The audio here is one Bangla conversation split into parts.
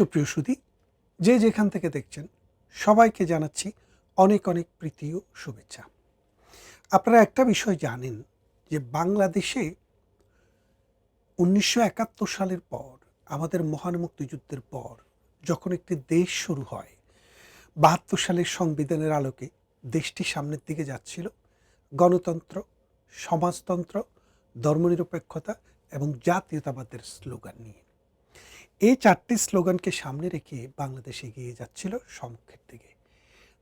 সুপ্রিয় সুদী যে যেখান থেকে দেখছেন, সবাইকে জানাচ্ছি অনেক অনেক প্রীতি ও শুভেচ্ছা। আপনারা একটা বিষয় জানেন যে বাংলাদেশে উনিশশো একাত্তর সালের পর, আমাদের মহান মুক্তিযুদ্ধের পর, যখন একটি দেশ শুরু হয়, বাহাত্তর সালের সংবিধানের আলোকে দেশটি সামনের দিকে যাচ্ছিল। গণতন্ত্র, সমাজতন্ত্র, ধর্মনিরপেক্ষতা এবং জাতীয়তাবাদের স্লোগান নিয়ে। এই চারটি স্লোগানকে সামনে রেখে বাংলাদেশ এগিয়ে যাচ্ছিল সম্মুখের দিকে।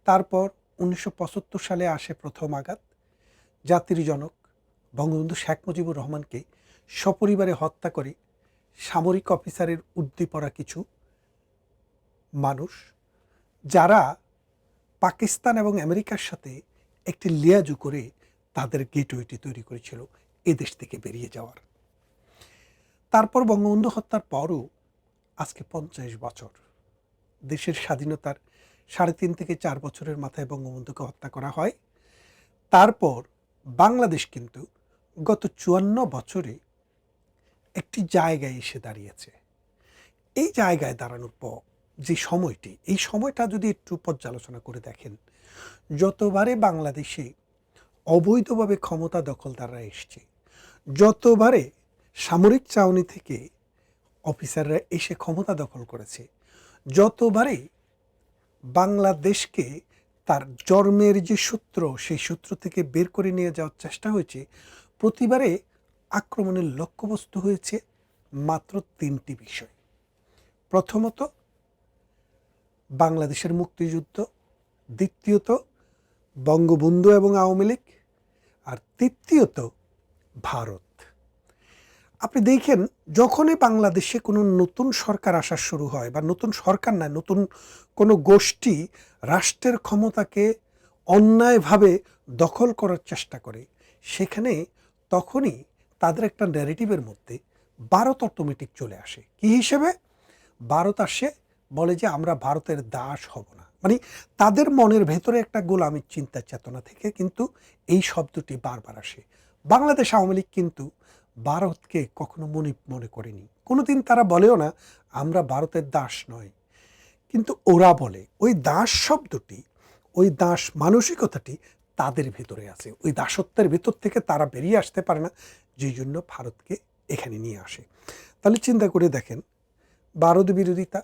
তারপর উনিশশো পঁচাত্তর সালে আসে প্রথম আঘাত। জাতির জনক বঙ্গবন্ধু শেখ মুজিবুর রহমানকে সপরিবারে হত্যা করে সামরিক অফিসারের উদ্দীপনা কিছু মানুষ, যারা পাকিস্তান এবং আমেরিকার সাথে একটি লিয়াজু করে তাদের গেটওয়েটি তৈরি করেছিল এদেশ থেকে বেরিয়ে যাওয়ার। তারপর বঙ্গবন্ধু হত্যার পরও আজকে পঞ্চাশ বছর। দেশের স্বাধীনতার সাড়ে তিন থেকে চার বছরের মাথায় বঙ্গবন্ধুকে হত্যা করা হয়। তারপর বাংলাদেশ কিন্তু গত চুয়ান্ন বছরে একটি জায়গায় এসে দাঁড়িয়েছে। এই জায়গায় দাঁড়ানোর পর যে সময়টি, এই সময়টা যদি একটু পর্যালোচনা করে দেখেন, যতবারে বাংলাদেশে অবৈধভাবে ক্ষমতা দখলদাররা এসছে, যতবারে সামরিক চাউনি থেকে অফিসাররা এসে ক্ষমতা দখল করেছে। যতবারে বাংলাদেশকে তার জন্মের যে সূত্র, সেই সূত্র থেকে বের করে নিয়ে যাওয়ার চেষ্টা হয়েছে, প্রতিবারে আক্রমণের লক্ষ্যবস্তু হয়েছে মাত্র তিনটি বিষয়। প্রথমত, বাংলাদেশের মুক্তিযুদ্ধ, দ্বিতীয়ত, বঙ্গবন্ধু এবং আওয়ামী লীগ, আর তৃতীয়ত, ভারত। আপনি দেখেন, যখনই বাংলাদেশে কোনো নতুন সরকার আসা শুরু হয় বা নতুন সরকার নয়, নতুন কোনো গোষ্ঠী রাষ্ট্রের ক্ষমতাকে অন্যায়ভাবে দখল করার চেষ্টা করে, সেখানে তখনই তাদের একটা ন্যারেটিভের মধ্যে ভারত অটোমেটিক চলে আসে। কি হিসেবে? ভারত আসে, বলে যে আমরা ভারতের দাস হব না। মানে তাদের মনের ভেতরে একটা গোলামীর চিন্তা চেতনা থেকে কিন্তু এই শব্দটি বারবার আসে। বাংলাদেশ আওয়ামী লীগ কিন্তু ভারতকে কখনো মনে মনে করেনি। কোনোদিন তারা বলেও না, আমরা ভারতের দাস নয়। কিন্তু ওরা বলে, ওই দাস শব্দটি, ওই দাস মানসিকতাটি তাদের ভেতরে আছে। ওই দাসত্বের ভেতর থেকে তারা বেরিয়ে আসতে পারে না, যেই জন্য ভারতকে এখানে নিয়ে আসে। তাহলে চিন্তা করে দেখেন, ভারত বিরোধিতা,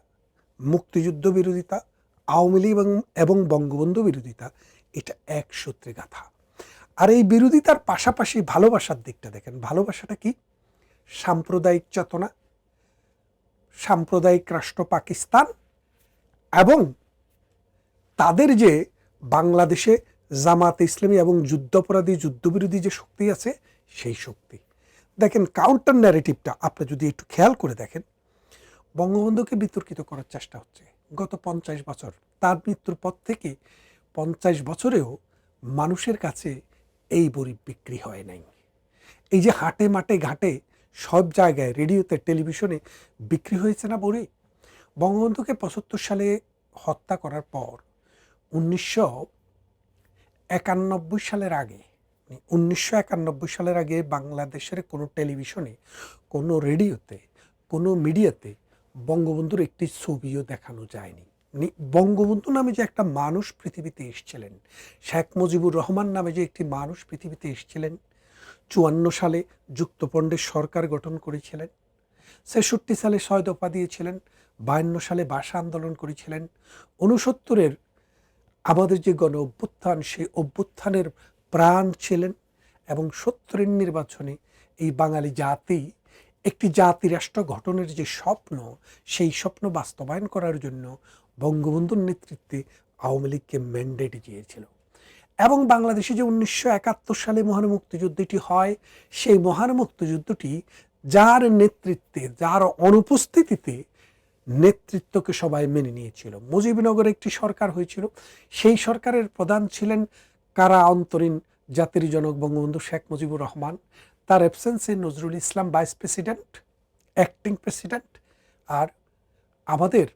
মুক্তিযুদ্ধ বিরোধিতা, আওয়ামী লীগ এবং এবং বঙ্গবন্ধু বিরোধিতা, এটা এক সূত্রে গাথা। আর এই বিরোধিতার পাশাপাশি ভালোবাসার দিকটা দেখেন। ভালোবাসাটা কি? সাম্প্রদায়িক চেতনা, সাম্প্রদায়িক রাষ্ট্র পাকিস্তান এবং তাদের যে বাংলাদেশে জামাত ইসলামী এবং যুদ্ধাপরাধী, যুদ্ধবিরোধী যে শক্তি আছে, সেই শক্তি। দেখেন কাউন্টার ন্যারেটিভটা আপনি যদি একটু খেয়াল করে দেখেন, বঙ্গবন্ধুকে বিতর্কিত করার চেষ্টা হচ্ছে। গত পঞ্চাশ বছর, তার মৃত্যুর পর থেকে পঞ্চাশ বছরেও মানুষের কাছে এই বড়ি বিক্রি হয় নাই। এই যে হাটে মাঠে ঘাটে সব জায়গায় রেডিওতে, টেলিভিশনে বিক্রি হয়েছে না বড়ি? বঙ্গবন্ধুকে পঁচাত্তর সালে হত্যা করার পর উনিশশো একানব্বই সালের আগে উনিশশো একানব্বই সালের আগে বাংলাদেশের কোনো টেলিভিশনে, কোনো রেডিওতে, কোনো মিডিয়াতে বঙ্গবন্ধুর একটি ছবিও দেখানো যায়নি। মানে বঙ্গবন্ধু নামে যে একটা মানুষ পৃথিবীতে এসেছিলেন, শেখ মুজিবুর রহমান নামে যে একটি মানুষ পৃথিবীতে এসেছিলেন, চুয়ান্ন সালে যুক্তপণ্ডের সরকার গঠন করেছিলেন, ছেষট্টি সালে ছয় দফা দিয়েছিলেন, বায়ান্ন সালে ভাষা আন্দোলন করেছিলেন উনসত্তরের আমাদের যে গণ অভ্যুত্থান, সেই অভ্যুত্থানের প্রাণ ছিলেন এবং সত্তরের নির্বাচনে এই বাঙালি জাতি একটি জাতি রাষ্ট্র গঠনের যে স্বপ্ন, সেই স্বপ্ন বাস্তবায়ন করার জন্য বঙ্গবন্ধুর নেতৃত্বে আওয়ামী লীগকে ম্যান্ডেট দিয়েছিল। এবং বাংলাদেশে যে উনিশশো একাত্তর সালে মহান মুক্তিযুদ্ধটি হয়, সেই মহান মুক্তিযুদ্ধটি যার নেতৃত্বে, যার অনুপস্থিতিতে নেতৃত্বকে সবাই মেনে নিয়েছিল। মুজিবনগরে একটি সরকার হয়েছিল। সেই সরকারের প্রধান ছিলেন কারা অন্তরীণ জাতির জনক বঙ্গবন্ধু শেখ মুজিবুর রহমান। তার অ্যাবসেন্সে Nazrul Islam vice president acting president আর আমাদের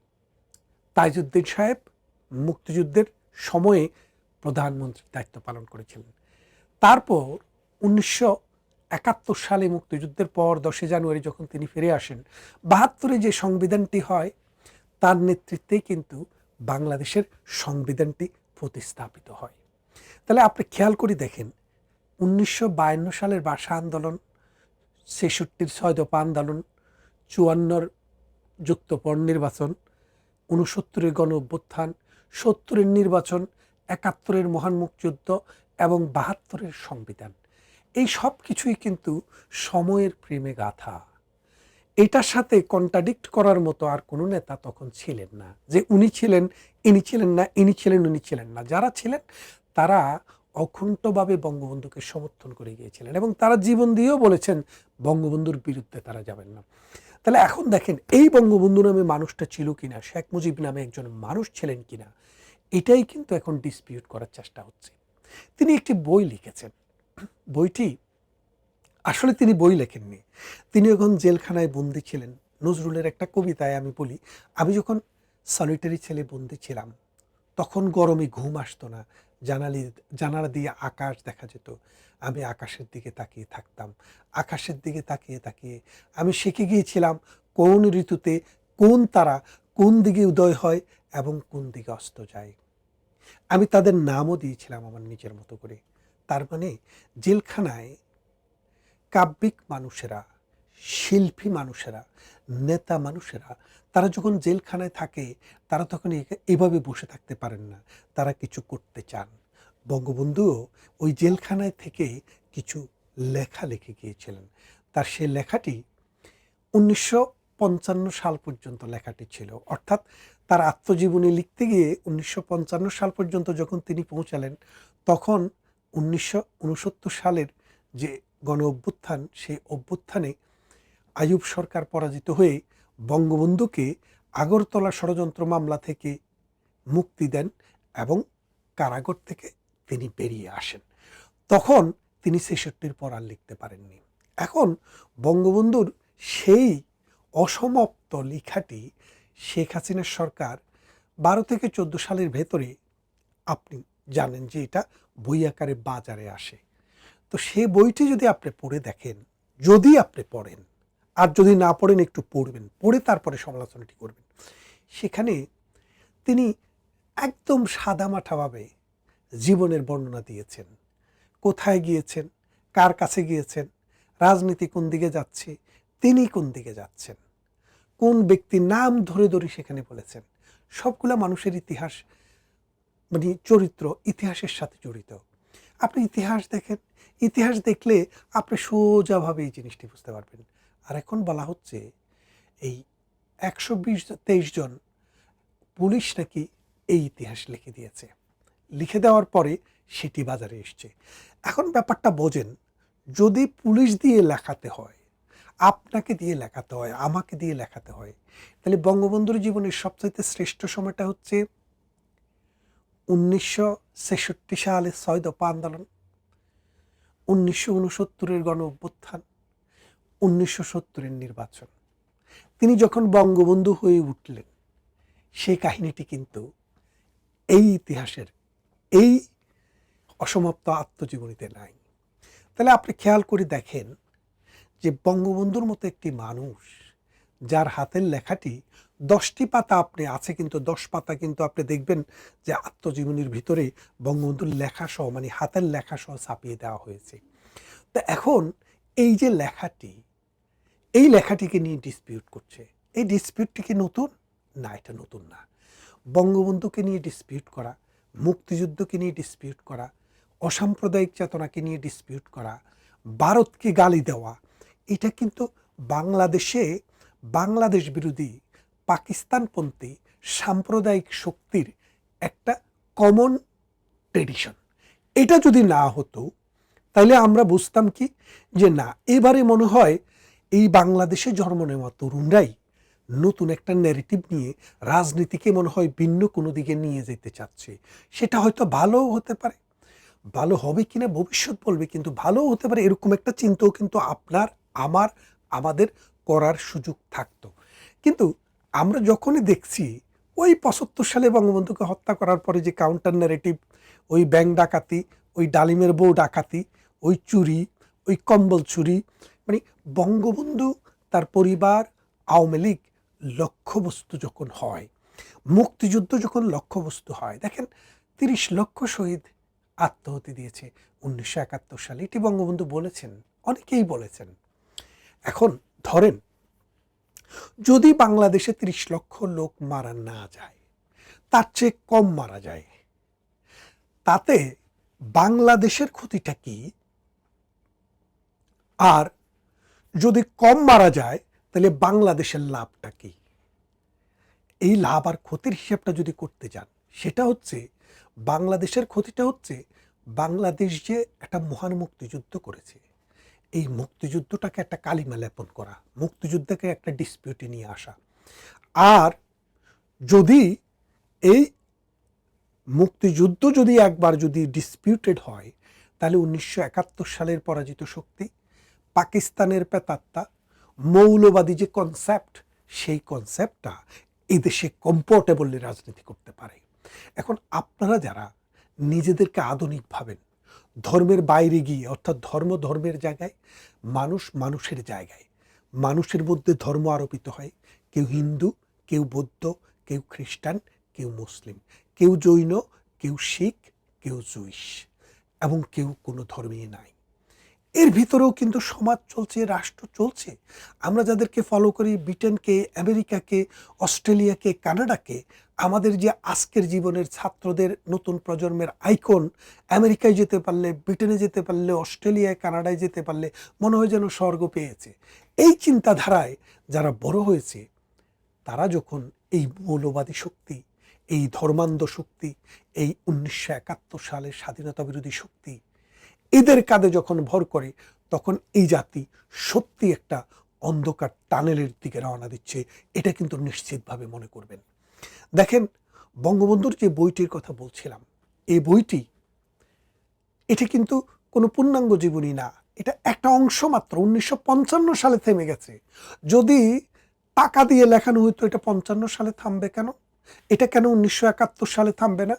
তাইজুদ্দিন সাহেব মুক্তিযুদ্ধের সময়ে প্রধানমন্ত্রীর দায়িত্ব পালন করেছিলেন। তারপর উনিশশো একাত্তর সালে মুক্তিযুদ্ধের পর দশই জানুয়ারি যখন তিনি ফিরে আসেন, বাহাত্তরে যে সংবিধানটি হয়, তার নেতৃত্বেই কিন্তু বাংলাদেশের সংবিধানটি প্রতিস্থাপিত হয়। তাহলে আপনি খেয়াল করে দেখেন, উনিশশো বায়ান্ন সালের ভাষা আন্দোলন, ছেষট্টির ছয় দফা আন্দোলন, চুয়ান্নর যুক্তপর নির্বাচন উনসত্তরের গণ অভ্যুত্থান সত্তরের নির্বাচন, একাত্তরের মহান মুক্তিযুদ্ধ এবং বাহাত্তরের সংবিধান। এই সব কিছুই কিন্তু সময়ের প্রেমে গাথা। এটার সাথে কন্ট্রাডিক্ট করার মতো আর কোনো নেতা তখন ছিলেন না। যে উনি ছিলেন, ইনি ছিলেন না, ইনি ছিলেন, উনি ছিলেন না। যারা ছিলেন, তারা অখণ্ডভাবে বঙ্গবন্ধুকে সমর্থন করে গিয়েছিলেন এবং তারা জীবন দিয়েও বলেছেন, বঙ্গবন্ধুর বিরুদ্ধে তারা যাবেন না। তাহলে এখন দেখেন, এই বঙ্গবন্ধু নামে মানুষটা ছিল কিনা, শেখ মুজিব নামে একজন মানুষ ছিলেন কিনা, এটাই কিন্তু এখন ডিসপিউট করার চেষ্টা হচ্ছে। তিনি একটি বই লিখেছেন। বইটি, আসলে তিনি বই লেখেননি। তিনি এখন জেলখানায় বন্দি ছিলেন, নজরুলের একটা কবিতায় আমি বলি, আমি যখন সলিটারি ছেলে বন্দি ছিলাম, তখন গরমে ঘুম আসতো না জানালি, জানালা দিয়ে আকাশ দেখা যেত। আমি আকাশের দিকে তাকিয়ে থাকতাম। আকাশের দিকে তাকিয়ে তাকিয়ে আমি শিখে গিয়েছিলাম কোন ঋতুতে কোন তারা কোন দিকে উদয় হয় এবং কোন দিকে অস্ত যায়। আমি তাদের নামও দিয়েছিলাম আমার নিজের মতো করে। তার মানে জেলখানায় কাব্যিক মানুষেরা, শিল্পী মানুষেরা নেতা মানুষেরা, তারা যখন জেলখানায় থাকে, তারা তখন এভাবে বসে থাকতে পারেন না। তারা কিছু করতে চান। বঙ্গবন্ধুও ওই জেলখানায় থেকে কিছু লেখা লিখে গিয়েছিলেন। তার সে লেখাটি উনিশশো পঞ্চান্ন সাল পর্যন্ত লেখাটি ছিল। অর্থাৎ তার আত্মজীবনী লিখতে গিয়ে উনিশশো পঞ্চান্ন সাল পর্যন্ত যখন তিনি পৌঁছালেন, তখন উনিশশো উনসত্তর সালের যে গণ অভ্যুত্থান সেই অভ্যুত্থানে আইয়ুব সরকার পরাজিত হয়ে বঙ্গবন্ধুকে আগরতলা ষড়যন্ত্র মামলা থেকে মুক্তি দেন এবং কারাগার থেকে তিনি বেরিয়ে আসেন। তখন তিনি ছেষট্টির পর আর লিখতে পারেননি। এখন বঙ্গবন্ধুর সেই অসমাপ্ত লেখাটি শেখ হাসিনার সরকার বারো থেকে চোদ্দ সালের ভেতরে, আপনি জানেন যে এটা বই আকারে বাজারে আসে। তো সে বইটি যদি আপনি পড়ে দেখেন, যদি আপনি পড়েন আর যদি না পড়েন, একটু পড়বেন। পড়ে তারপরে সমালোচনাটি করবেন। সেখানে তিনি একদম সাদামাঠাভাবে জীবনের বর্ণনা দিয়েছেন। কোথায় গিয়েছেন? কার কাছে গিয়েছেন? রাজনীতি কোন দিকে যাচ্ছে? তিনি কোন দিকে যাচ্ছেন? কোন ব্যক্তির নাম ধরে ধরে সেখানে বলেছেন? সবগুলা মানুষের ইতিহাস মানে চরিত্র ইতিহাসের সাথে জড়িত। আপনি ইতিহাস দেখেন, ইতিহাস দেখলে আপনি সোজাভাবে এই জিনিসটি বুঝতে পারবেন। আর এখন বলা হচ্ছে এই একশো বিশ তেইশ জন পুলিশ নাকি এই ইতিহাস লিখে দিয়েছে। লিখে দেওয়ার পরে সেটি বাজারে এসছে। এখন ব্যাপারটা বোঝেন, যদি পুলিশ দিয়ে লেখাতে হয়, আপনাকে দিয়ে লেখাতে হয়, আমাকে দিয়ে লেখাতে হয়, তাহলে বঙ্গবন্ধুর জীবনের সবচাইতে শ্রেষ্ঠ সময়টা হচ্ছে উনিশশো ছেষট্টি সালে ছয় দফা আন্দোলন, উনিশশো উনসত্তরের গণ অভ্যুত্থান উনিশশো সত্তরের নির্বাচন। তিনি যখন বঙ্গবন্ধু হয়ে উঠলেন, সেই কাহিনীটি কিন্তু এই ইতিহাসের, এই অসমাপ্ত আত্মজীবনীতে নাই। তাহলে আপনি খেয়াল করে দেখেন যে বঙ্গবন্ধুর মতো একটি মানুষ, যার হাতের লেখাটি দশটি পাতা আপনি, আছে কিন্তু দশ পাতা কিন্তু আপনি দেখবেন যে আত্মজীবনীর ভিতরে বঙ্গবন্ধুর লেখা সহ মানে হাতের লেখা সহ ছাপিয়ে দেওয়া হয়েছে। তো এখন এই যে লেখাটি এই লেখাটিকে নিয়ে ডিসপিউট করছে। এই ডিসপিউটটি কি নতুন? না, এটা নতুন না। বঙ্গবন্ধুকে নিয়ে ডিসপিউট করা, মুক্তিযুদ্ধকে নিয়ে ডিসপিউট করা, অসাম্প্রদায়িক চেতনাকে নিয়ে ডিসপিউট করা, ভারতকে গালি দেওয়া, এটা কিন্তু বাংলাদেশে, বাংলাদেশ বিরোধী, পাকিস্তানপন্থী সাম্প্রদায়িক শক্তির একটা কমন ট্রেডিশন এটা যদি না হতো, তাহলে আমরা বুঝতাম কি যে না, এবারে মনে হয় এই বাংলাদেশে জন্ম নেওয়া তরুণরাই নতুন একটা ন্যারেটিভ নিয়ে রাজনীতিকে মনে হয় ভিন্ন কোনো দিকে নিয়ে যেতে চাচ্ছে। সেটা হয়তো ভালোও হতে পারে, ভালো হবে কিনা ভবিষ্যৎ বলবে, কিন্তু ভালোও হতে পারে এরকম একটা চিন্তাও কিন্তু আপনার, আমার, আমাদের করার সুযোগ থাকতো। কিন্তু আমরা যখনই দেখছি ওই পঁচাত্তর সালে বঙ্গবন্ধুকে হত্যা করার পরে যে কাউন্টার ন্যারেটিভ ওই ব্যাংক ডাকাতি, ওই ডালিমের বউ ডাকাতি, ওই চুরি, ওই কম্বল চুরি মানে বঙ্গবন্ধু তার পরিবার আওয়ামী লীগ লক্ষ্যবস্তু যখন হয়, মুক্তিযুদ্ধ যখন লক্ষ্যবস্তু হয়, দেখেন তিরিশ লক্ষ শহীদ আত্মহতি দিয়েছে উনিশশো একাত্তর সালে। এটি বঙ্গবন্ধু বলেছেন, অনেকেই বলেছেন। এখন ধরেন, যদি বাংলাদেশে তিরিশ লক্ষ লোক মারা না যায়, তার চেয়ে কম মারা যায়, তাতে বাংলাদেশের ক্ষতিটা কি? আর যদি কম মারা যায়, তাহলে বাংলাদেশের লাভটা কি? এই লাভ আর ক্ষতির হিসাবটা যদি করতে যান, সেটা হচ্ছে বাংলাদেশের ক্ষতিটা হচ্ছে বাংলাদেশ যে একটা মহান মুক্তিযুদ্ধ করেছে। এই মুক্তিযুদ্ধটাকে একটা কালিমা লেপন করা, মুক্তিযুদ্ধকে একটা ডিসপিউটে নিয়ে আসা। আর যদি এই মুক্তিযুদ্ধ যদি একবার যদি ডিসপিউটেড হয়, তাহলে উনিশশো একাত্তর সালের পরাজিত শক্তি পাকিস্তানের পেতাত্তা, মৌলবাদী যে কনসেপ্ট সেই কনসেপ্টটা এই দেশে কমফোর্টেবলি রাজনীতি করতে পারে। এখন আপনারা যারা নিজেদেরকে আধুনিক ভাবেন, ধর্মের বাইরে গিয়ে, অর্থাৎ ধর্ম ধর্মের জায়গায়, মানুষ মানুষের জায়গায়, মানুষের মধ্যে ধর্ম আরোপিত হয়, কেউ হিন্দু, কেউ বৌদ্ধ, কেউ খ্রিস্টান, কেউ মুসলিম, কেউ জৈন, কেউ শিখ, কেউ জুইশ এবং কেউ কোনো ধর্মীয় নাই। এর ভিতরেও কিন্তু সমাজ চলছে, রাষ্ট্র চলছে। আমরা যাদেরকে ফলো করি, ব্রিটেনকে, আমেরিকাকে, অস্ট্রেলিয়াকে, কানাডাকে, আমাদের যে আজকের জীবনের ছাত্রদের নতুন প্রজন্মের আইকন, আমেরিকায় যেতে পারলে, ব্রিটেনে যেতে পারলে, অস্ট্রেলিয়ায়, কানাডায় যেতে পারলে মনে হয় যেন স্বর্গ পেয়েছে। এই চিন্তাধারায় যারা বড় হয়েছে, তারা যখন এই মৌলবাদী শক্তি, এই ধর্মান্ধ শক্তি, এই উনিশশো একাত্তর সালের স্বাধীনতা বিরোধী শক্তি এদের কাঁধে যখন ভর করে, তখন এই জাতি সত্যি একটা অন্ধকার টানেলের দিকে রওনা দিচ্ছে। এটা কিন্তু নিশ্চিতভাবে মনে করবেন। দেখেন, বঙ্গবন্ধুর যে বইটির কথা বলছিলাম, এই বইটি, এটা কিন্তু কোনো পূর্ণাঙ্গ জীবনী না। এটা একটা অংশ মাত্র, উনিশশো পঞ্চান্ন সালে থেমে গেছে। যদি টাকা দিয়ে লেখানো হইতো, এটা পঞ্চান্ন সালে থামবে কেন? এটা কেন উনিশশো একাত্তর সালে থামবে না?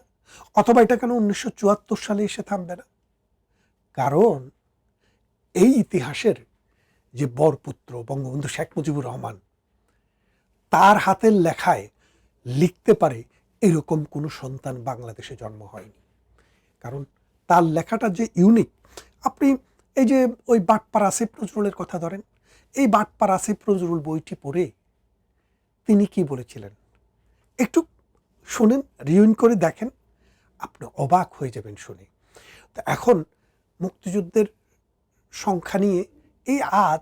অথবা এটা কেন উনিশশো চুয়াত্তর সালে এসে থামবে না? কারণ এই ইতিহাসের যে বরপুত্র বঙ্গবন্ধু শেখ মুজিবুর রহমান, তার হাতের লেখায় লিখতে পারে এরকম কোনো সন্তান বাংলাদেশে জন্ম হয়নি। কারণ তার লেখাটা যে ইউনিক আপনি এই যে ওই বাটপার আসিফ নজরুলের কথা ধরেন, এই বাটপার আসিফ নজরুল বইটি পড়ে তিনি কি বলেছিলেন? একটু শুনেন রিউন করে দেখেন, আপনি অবাক হয়ে যাবেন শুনে। তো এখন মুক্তিযুদ্ধের সংখ্যা নিয়ে এই আজ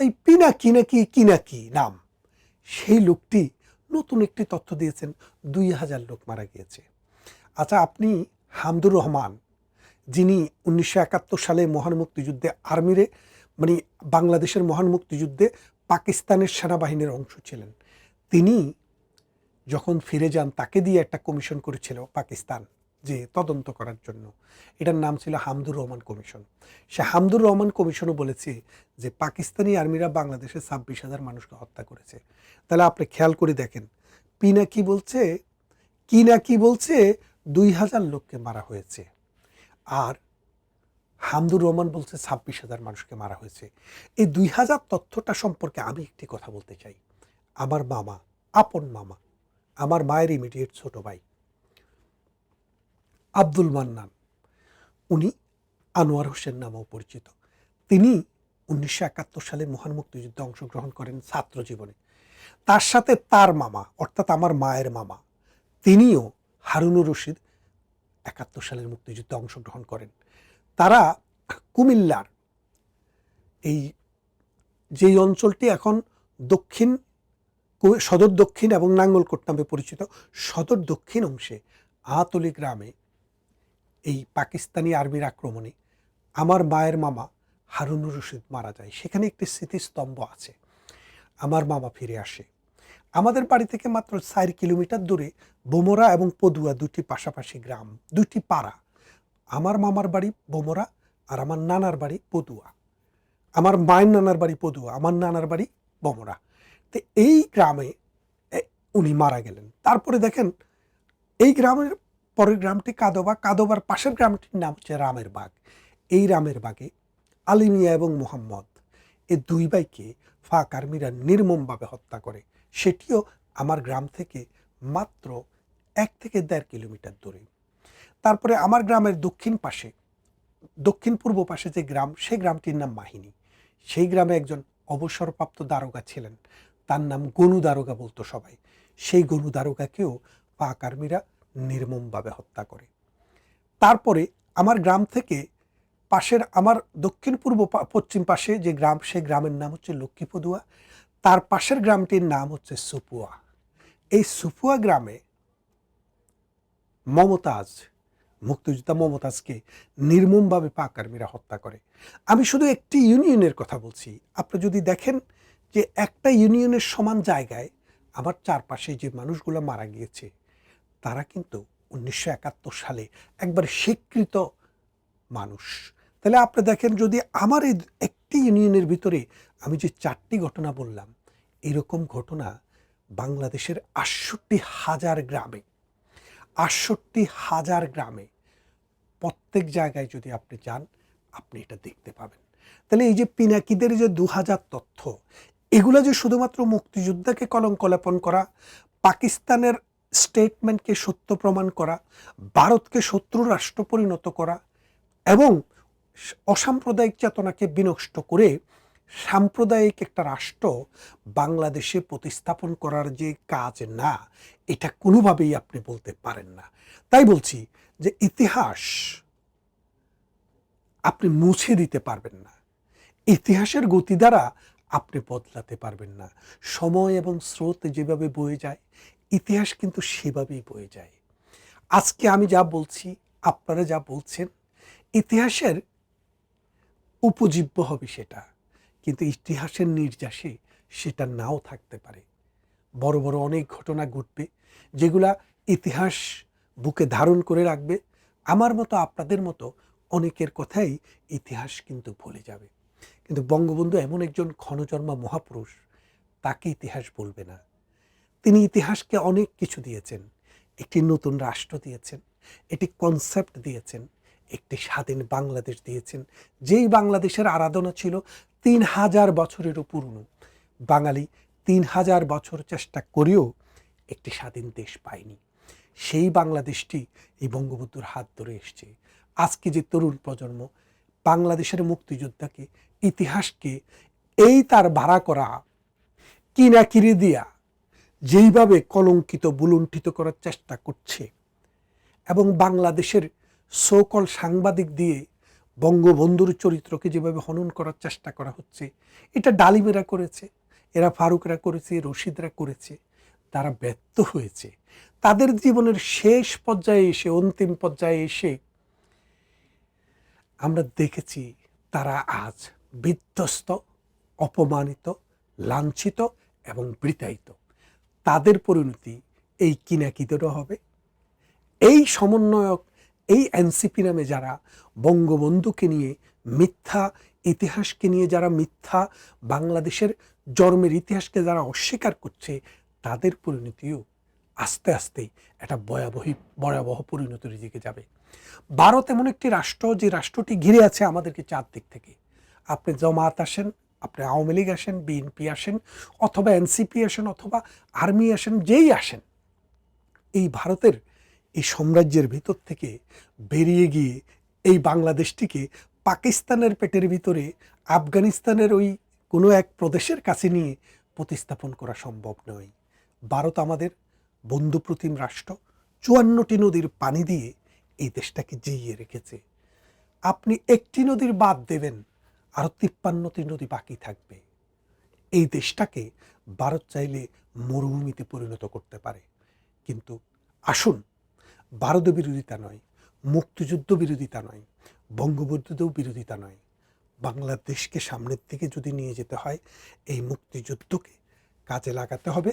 এই পিনাকি নাকি কিনাকি নাম, সেই লোকটি নতুন একটি তথ্য দিয়েছেন, দুই হাজার লোক মারা গিয়েছে। আচ্ছা আপনি হামদুর রহমান, যিনি উনিশশো একাত্তর সালে মহান মুক্তিযুদ্ধে আর্মিরে মানে বাংলাদেশের মহান মুক্তিযুদ্ধে পাকিস্তানের সেনাবাহিনীর অংশ ছিলেন, তিনি যখন ফিরে যান, তাকে দিয়ে একটা কমিশন করেছিল পাকিস্তান। যে তদন্ত করার জন্য। এটার নাম ছিল হামদুর রহমান কমিশন। সে হামদুর রহমান কমিশনও বলেছে যে পাকিস্তানি আর্মিরা বাংলাদেশে ছাব্বিশ হাজার মানুষকে হত্যা করেছে। তাহলে আপনি খেয়াল করে দেখেন পিনা কি বলছে, কি না কি বলছে, দুই হাজার লোককে মারা হয়েছে। আর হামদুর রহমান বলছে ছাব্বিশ হাজার মানুষকে মারা হয়েছে। এই দুই হাজার তথ্যটা সম্পর্কে আমি একটি কথা বলতে চাই। আমার মামা, আপন মামা, আমার মায়ের ইমিডিয়েট ছোট ভাই আব্দুল মান্নান। উনি আনোয়ার হোসেন নামেও পরিচিত। তিনি উনিশশো একাত্তর সালে মহান মুক্তিযুদ্ধে অংশগ্রহণ করেন ছাত্র জীবনে। তার সাথে তার মামা, অর্থাৎ আমার মায়ের মামা, তিনিও হারুনুর রশিদ একাত্তর সালের মুক্তিযুদ্ধে অংশগ্রহণ করেন। তারা কুমিল্লার এই যেই অঞ্চলটি এখন দক্ষিণ সদর দক্ষিণ এবং নাঙ্গলকোট নামে পরিচিত, সদর দক্ষিণ অংশে আতলি গ্রামে এই পাকিস্তানি আর্মির আক্রমণে আমার মায়ের মামা হারুনুর রশিদ মারা যায়। সেখানে একটি স্মৃতিস্তম্ভ আছে। আমার মামা ফিরে আসে। আমাদের বাড়ি থেকে মাত্র চার কিলোমিটার দূরে বোমরা এবং পদুয়া দুটি পাশাপাশি গ্রাম, দুটি পাড়া। আমার মামার বাড়ি বোমরা আর আমার নানার বাড়ি পদুয়া। আমার মায়ের নানার বাড়ি পদুয়া, আমার নানার বাড়ি বোমরা। তো এই গ্রামে উনি মারা গেলেন। তারপরে দেখেন, এই গ্রামের পরের গ্রামটি কাদোবা, কাদোবার পাশের গ্রামটির নাম হচ্ছে রামের বাগ। এই রামের বাগে আলিমিয়া এবং মোহাম্মদ এই দুই ভাইকে ফাঁক আর্মিরা নির্মমভাবে হত্যা করে। সেটিও আমার গ্রাম থেকে মাত্র এক থেকে দেড় কিলোমিটার দূরে। তারপরে আমার গ্রামের দক্ষিণ পাশে, দক্ষিণ পূর্ব পাশে যে গ্রাম সেই গ্রামটির নাম মাহিনী। সেই গ্রামে একজন অবসরপ্রাপ্ত দারোগা ছিলেন। তার নাম গনু দারোগা বলতো সবাই। সেই গনু দারোগাকেও পাক আর্মিরা নির্মমভাবে হত্যা করে। তারপরে আমার গ্রাম থেকে পাশের আমার দক্ষিণ পূর্ব পশ্চিম পাশে যে গ্রাম, সেই গ্রামের নাম হচ্ছে লক্ষ্মীপদুয়া। তার পাশের গ্রামটির নাম হচ্ছে সুপুয়া। এই সুপুয়া গ্রামে মমতাজ, মুক্তিযোদ্ধা মমতাজকে নির্মমভাবে পাক আর্মিরা হত্যা করে। আমি শুধু একটি ইউনিয়নের কথা বলছি। আপনি যদি দেখেন যে একটা ইউনিয়নের সমান জায়গায় আমার চারপাশে যে মানুষগুলো মারা গিয়েছে তারা কিন্তু উনিশশো একাত্তর সালে একবার স্বীকৃত মানুষ। তাহলে আপনি দেখেন যদি আমার এই একটি ইউনিয়নের ভিতরে আমি যে চারটি ঘটনা বললাম, এরকম ঘটনা বাংলাদেশের আটষট্টি হাজার গ্রামে, আটষট্টি হাজার গ্রামে প্রত্যেক জায়গায় যদি আপনি যান, আপনি এটা দেখতে পাবেন। তাহলে এই যে পিনাকিদের যে দু হাজার তথ্য, এগুলো যে শুধুমাত্র মুক্তিযোদ্ধাকে কলঙ্ক লেপন করা, পাকিস্তানের স্টেটমেন্টকে সত্য প্রমাণ করা, ভারতকে শত্রু রাষ্ট্র পরিণত করা এবং অসাম্প্রদায়িক চেতনাকে বিনষ্ট করে সাম্প্রদায়িক একটা রাষ্ট্র বাংলাদেশে প্রতিস্থাপন করার যে কাজ না, এটা কোনোভাবেই আপনি বলতে পারেন না। তাই বলছি যে ইতিহাস আপনি মুছে দিতে পারবেন না। ইতিহাসের গতি দ্বারা আপনি বদলাতে পারবেন না। সময় এবং স্রোত যেভাবে বয়ে যায় ইতিহাস কিন্তু সেভাবেই বয়ে যায়। আজকে আমি যা বলছি, আপনারা যা বলছেন, ইতিহাসের উপজীব্য হবে সেটা, কিন্তু ইতিহাসের নির্যাসে সেটা নাও থাকতে পারে। বড় বড় অনেক ঘটনা ঘটবে, যেগুলা ইতিহাস বুকে ধারণ করে রাখবে। আমার মতো, আপনাদের মতো অনেকের কথাই ইতিহাস কিন্তু ভুলে যাবে। কিন্তু বঙ্গবন্ধু এমন একজন ক্ষণজন্মা মহাপুরুষ, তাকে ইতিহাস বলবে না। তিনি ইতিহাসকে অনেক কিছু দিয়েছেন। একটি নতুন রাষ্ট্র দিয়েছেন, একটি কনসেপ্ট দিয়েছেন, একটি স্বাধীন বাংলাদেশ দিয়েছেন। যেই বাংলাদেশের আরাধনা ছিল তিন হাজার বছরেরও পুরনো। বাঙালি তিন হাজার বছর চেষ্টা করেও একটি স্বাধীন দেশ পায়নি। সেই বাংলাদেশটি এই বঙ্গবন্ধুর হাত ধরে এসছে। আজকে যে তরুণ প্রজন্ম বাংলাদেশের মুক্তিযোদ্ধাকে, ইতিহাসকে এই তার ভাড়া করা কিনা কিনে দিয়া যেইভাবে কলঙ্কিত বুলুণ্ঠিত করার চেষ্টা করছে এবং বাংলাদেশের সোকল সাংবাদিক দিয়ে বঙ্গবন্ধুর চরিত্রকে যেভাবে হনন করার চেষ্টা করা হচ্ছে, এটা ডালিমেরা করেছে, এরা ফারুকরা করেছে, রশিদরা করেছে, তারা ব্যর্থ হয়েছে। তাদের জীবনের শেষ পর্যায়ে এসে, অন্তিম পর্যায়ে এসে আমরা দেখেছি তারা আজ বিধ্বস্ত, অপমানিত, লাঞ্ছিত এবং বৃতায়িত তাদের পরিণতি এই কিনাকিদেরও হবে। এই সমন্বয়ক, এই এনসিপি নামে যারা বঙ্গবন্ধুকে নিয়ে, মিথ্যা ইতিহাসকে নিয়ে যারা মিথ্যা বাংলাদেশের জন্মের ইতিহাসকে যারা অস্বীকার করছে, তাদের পরিণতিও আস্তে আস্তে একটা ভয়াবহী, ভয়াবহ পরিণতির দিকে যাবে। ভারত এমন একটি রাষ্ট্র, যে রাষ্ট্রটি ঘিরে আছে আমাদেরকে চারদিক থেকে। আপনি জমাত আসেন আপনি আওয়ামী লীগ আসেন, বিএনপি আসেন, অথবা এনসিপি আসেন, অথবা আর্মি আসেন, যেই আসেন, এই ভারতের এই সাম্রাজ্যের ভিতর থেকে বেরিয়ে গিয়ে এই বাংলাদেশটিকে পাকিস্তানের পেটের ভিতরে, আফগানিস্তানের ওই কোনো এক প্রদেশের কাছে নিয়ে প্রতিস্থাপন করা সম্ভব নয়। ভারত আমাদের বন্ধুপ্রতিম রাষ্ট্র, চুয়ান্নটি নদীর পানি দিয়ে এই দেশটাকে জিইয়ে রেখেছে। আপনি একটি নদীর বাদ দেবেন আরও তিপ্পান্নটি নদী বাকি থাকবে। এই দেশটাকে ভারত চাইলে মরুভূমিতে পরিণত করতে পারে। কিন্তু আসুন ভারত বিরোধিতা নয়, মুক্তিযুদ্ধ বিরোধিতা নয় বঙ্গবন্ধুদেও বিরোধিতা নয়। বাংলাদেশকে সামনের দিকে যদি নিয়ে যেতে হয়, এই মুক্তিযুদ্ধকে কাজে লাগাতে হবে,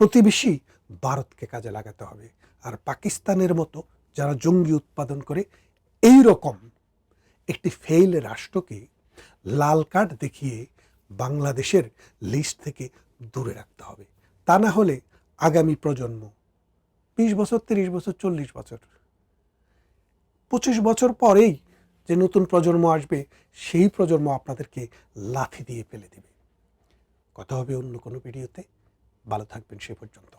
প্রতিবেশী ভারতকে কাজে লাগাতে হবে। আর পাকিস্তানের মতো যারা জঙ্গি উৎপাদন করে এই রকম একটি ফেইল রাষ্ট্রকে লাল কার্ড দেখিয়ে বাংলাদেশের লিস্ট থেকে দূরে রাখতে হবে। তা না হলে আগামী প্রজন্ম, বিশ বছর, তিরিশ বছর, চল্লিশ বছর, পঁচিশ বছর পরেই যে নতুন প্রজন্ম আসবে, সেই প্রজন্ম আপনাদেরকে লাথি দিয়ে ফেলে দেবে। কথা হবে অন্য কোনো ভিডিওতে। ভালো থাকবেন সে পর্যন্ত।